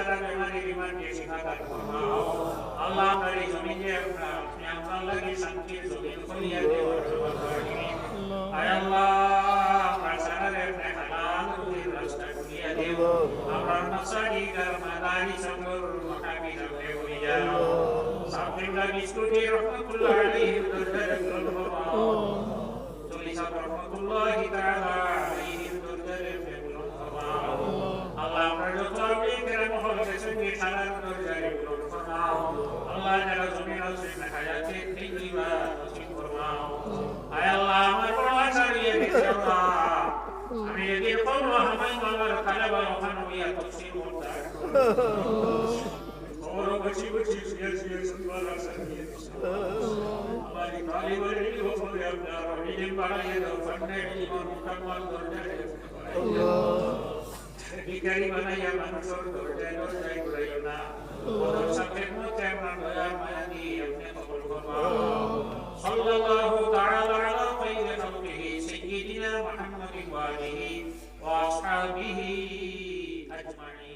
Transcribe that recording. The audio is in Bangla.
सलाम मेमाने ईमान के सिखाता अल्लाह करे ज़मीन के अपना अपने अल्लाह की संकीर ज़मीन को लिया दे और जवाब करनी आय अल्लाह आसान रे अपने हलाल को रास्ता दिया दे हमारा नक्शा की कर मदानी संगर मकामी जमे हो जाओ साथ में लगी स्कूटी रखना कुल्ला अलैहि वदर अल्लाह আল্লাহ যারা জমিন আছে হায়াতে তিনবা নসিব ফরমাও আয় আল্লাহ আমার বড় আশা নিয়ে গেছে আল্লাহ আমি এদিন কোন হামাই মালার কালাবা ওখানে ইয়া তফসির করতে और बची बची शेर शेर सुनवाला संगीत हमारी काली वाली हो गए अपना रहीम बड़ा ये दो फन्ने की और मुकम्मल कर दे भिखारी बनाया मंसूर कर दे और जाय गुरैना और सबके نبينا محمد وآله وأصحابه أجمعين